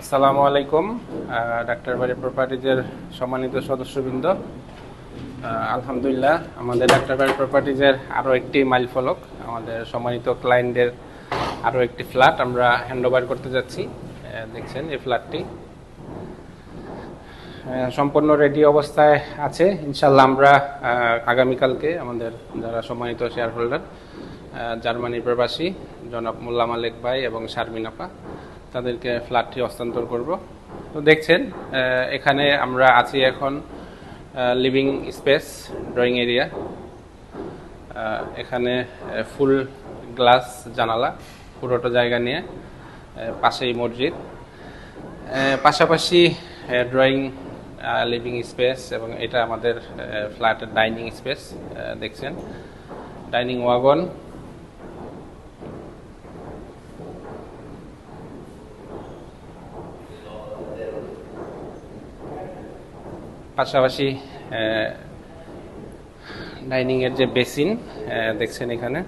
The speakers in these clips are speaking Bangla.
আসসালামু আলাইকুম ডাক্তার বাড়ি প্রপার্টিজের সম্মানিত সদস্যবৃন্দ। আলহামদুলিল্লাহ, আমাদের ডাক্তার বাড়ি প্রপার্টিজের আরও একটি মাইল ফলক আমাদের সম্মানিত ক্লায়েন্টদের আরও একটি ফ্ল্যাট আমরা হ্যান্ড ওভার করতে যাচ্ছি। দেখছেন এই ফ্ল্যাটটি সম্পূর্ণ রেডি অবস্থায় আছে। ইনশাল্লাহ আমরা আগামীকালকে আমাদের যারা সম্মানিত শেয়ার হোল্ডার জার্মানি প্রবাসী, জনাব মোল্লা মালিক ভাই এবং শারমিন আপা তাদেরকে ফ্ল্যাটটি হস্তান্তর করব। তো দেখছেন এখানে আমরা আছি এখন লিভিং স্পেস ড্রয়িং এরিয়া এখানে ফুল গ্লাস জানালা পুরোটা জায়গা নিয়ে পাশেই মসজিদ। পাশাপাশি ড্রয়িং লিভিং স্পেস এবং এটা আমাদের ফ্ল্যাটের ডাইনিং স্পেস দেখছেন। ডাইনিং ওয়াগন পাশাপাশি ডাইনিং এর যে বেসিন দেখছেন এখানে।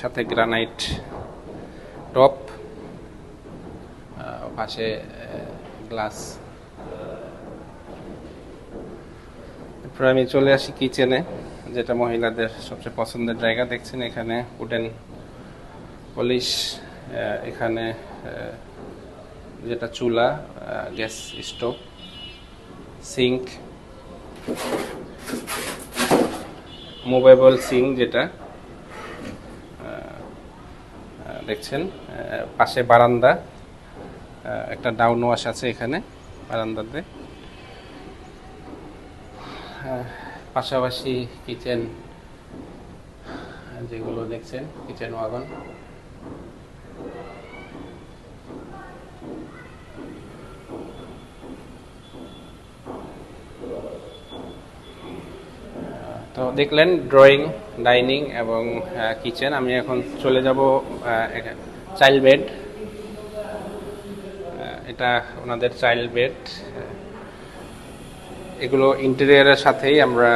সাথে গ্রানাইট টপ পাশে গ্লাস। এরপর আমি চলে আসি কিচেনে, যেটা মহিলাদের সবচেয়ে পছন্দের জায়গা। দেখছেন এখানে উডেন পলিশ এখানে যেটা চুলা gas stove, sink, movable sink যেটা দেখছেন পাশে বারান্দা একটা ডাউন ওয়াশ আছে এখানে, বারান্দাতে। পাশাপাশি কিচেন, যেগুলো দেখছেন, কিচেন ওয়াগন। তো দেখলেন ড্রয়িং ডাইনিং এবং কিচেন আমি এখন চলে যাব চাইল্ড বেড এটা ওনাদের চাইল্ড বেড এগুলো ইন্টেরিয়ারের সাথেই আমরা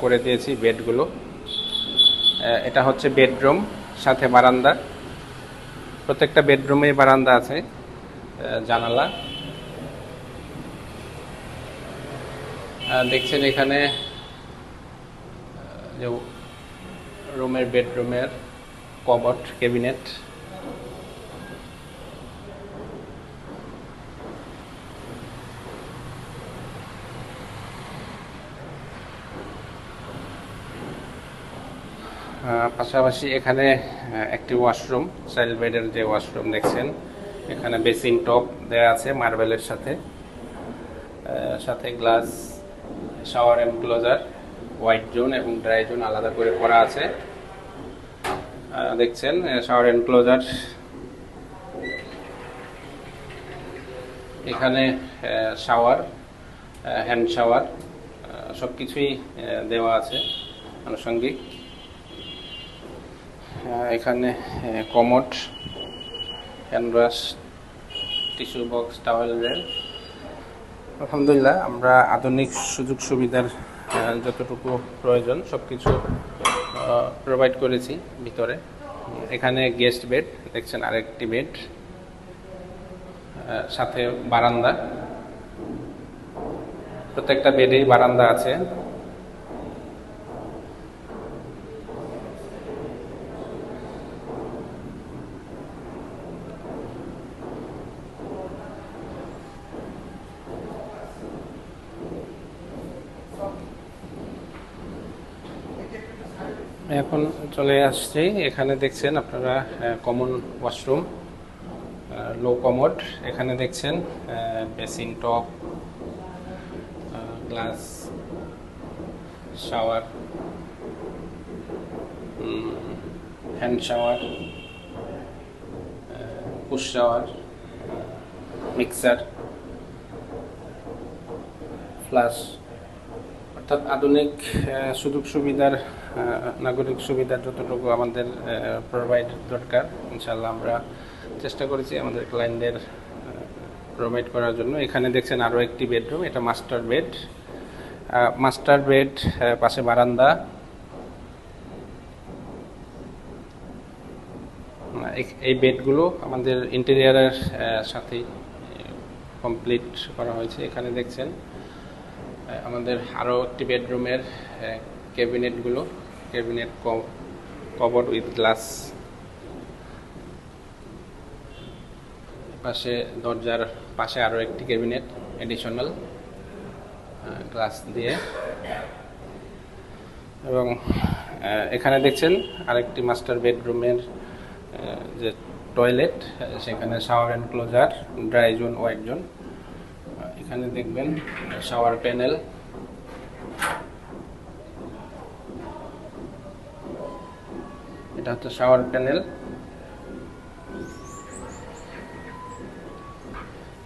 করে দিয়েছি বেডগুলো এটা হচ্ছে বেডরুম সাথে বারান্দা। প্রত্যেকটা বেডরুমে বারান্দা আছে জানালা। দেখছেন এখানে যে রুমের বেডরুমের কবট ক্যাবিনেট। পাশাপাশি এখানে একটি ওয়াশরুম, চাইল্ড বেডের যে ওয়াশরুম দেখছেন, এখানে বেসিন টপ দেওয়া আছে মার্বেলের সাথে। সাথে glass, shower enclosure white zone এবং ড্রাই জোন আলাদা করে করা আছে। দেখছেন শাওয়ার এনক্লোজার। এখানে শাওয়ার হ্যান্ড শাওয়ার সব কিছুই দেওয়া আছে আনুষঙ্গিক। এখানে commode canvas tissue box, towel rail. আলহামদুলিল্লাহ, আমরা আধুনিক সুযোগ সুবিধার যতটুকু প্রয়োজন সব কিছু প্রোভাইড করেছি ভিতরে। এখানে গেস্ট বেড দেখছেন আরেকটি বেড সাথে বারান্দা। প্রত্যেকটা বেডেই বারান্দা আছে। এখন চলে আসছি। এখানে দেখছেন আপনারা কমন ওয়াশরুম লো কমোড এখানে দেখছেন basin top glass shower hand shower push shower mixer flush অর্থাৎ আধুনিক সুযোগ সুবিধার নাগরিক সুবিধার যতটুকু আমাদের প্রোভাইড দরকার ইনশাল্লাহ আমরা চেষ্টা করেছি আমাদের ক্লায়েন্টদের প্রোভাইড করার জন্য। এখানে দেখছেন আরও একটি বেডরুম এটা মাস্টার বেড মাস্টার বেড পাশে বারান্দা। এই- বেডগুলো আমাদের ইন্টেরিয়ারের সাথেই কমপ্লিট করা হয়েছে। এখানে দেখছেন আমাদের আরও একটি বেডরুমের ক্যাবিনেটগুলো, ক্যাবিনেট কভার উইথ গ্লাস। পাশে দরজার পাশে আরও একটি ক্যাবিনেট এডিশনাল গ্লাস দিয়ে। এবং এখানে দেখছেন আরেকটি মাস্টার বেডরুমের যে টয়লেট, সেখানে shower enclosure dry zone white zone এখানে দেখবেন শাওয়ার প্যানেল এটা হচ্ছে শাওয়ার প্যানেল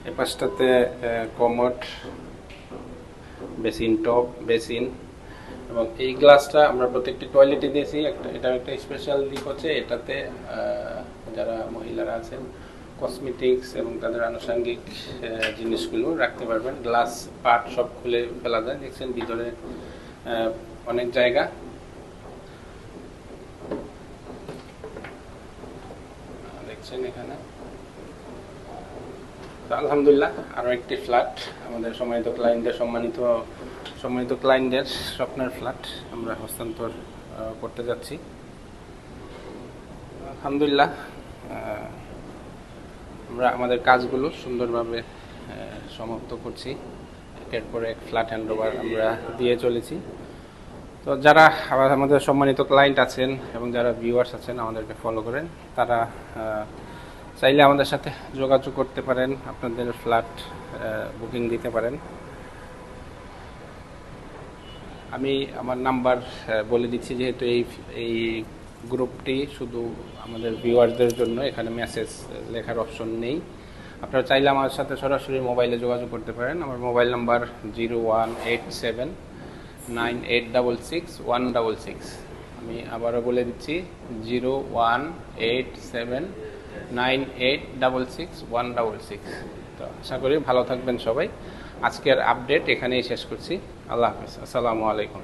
এ পাশটাতে কমোড বেসিন টপ বেসিন এবং এই গ্লাসটা আমরা প্রত্যেকটি টয়লেটে দিয়েছি। একটা এটা একটা স্পেশাল দিক হচ্ছে, এটাতে যারা মহিলারা আছেন কসমেটিক্স এবং তাদের আনুষঙ্গিক জিনিসগুলো রাখতে পারবেন। গ্লাস পাট সব খুলে ফেলা যায়, দেখছেন ভিতরে অনেক জায়গা। দেখছেন এখানে। আলহামদুলিল্লাহ আরও একটি ফ্ল্যাট। আমাদের সম্মানিত ক্লায়েন্টদের সম্মানিত সম্মানিত ক্লায়েন্টদের স্বপ্নের ফ্ল্যাট আমরা হস্তান্তর করতে যাচ্ছি। আলহামদুলিল্লাহ আমরা আমাদের কাজগুলো সুন্দরভাবে সমাপ্ত করছি। একের পর এক ফ্ল্যাট হ্যান্ড ওভার আমরা দিয়ে চলেছি। তো যারা আমাদের সম্মানিত ক্লায়েন্ট আছেন এবং যারা ভিউয়ার্স আছেন, আমাদেরকে ফলো করেন। তারা চাইলে আমাদের সাথে যোগাযোগ করতে পারেন। আপনাদের ফ্ল্যাট বুকিং দিতে পারেন। আমি আমার নাম্বার বলে দিচ্ছি, যেহেতু এই এই গ্রুপটি শুধু আমাদের ভিউয়ারদের জন্য, এখানে মেসেজ লেখার অপশন নেই। আপনারা চাইলে আমার সাথে সরাসরি মোবাইলে যোগাযোগ করতে পারেন। আমার mobile number zero one eight seven nine eight double six one double six আমি আবারও বলে দিচ্ছি zero one eight seven nine eight double six one double six তো আশা করি ভালো থাকবেন সবাই। আজকের আপডেট এখানেই শেষ করছি। আল্লাহ হাফিজ। আসসালামু আলাইকুম।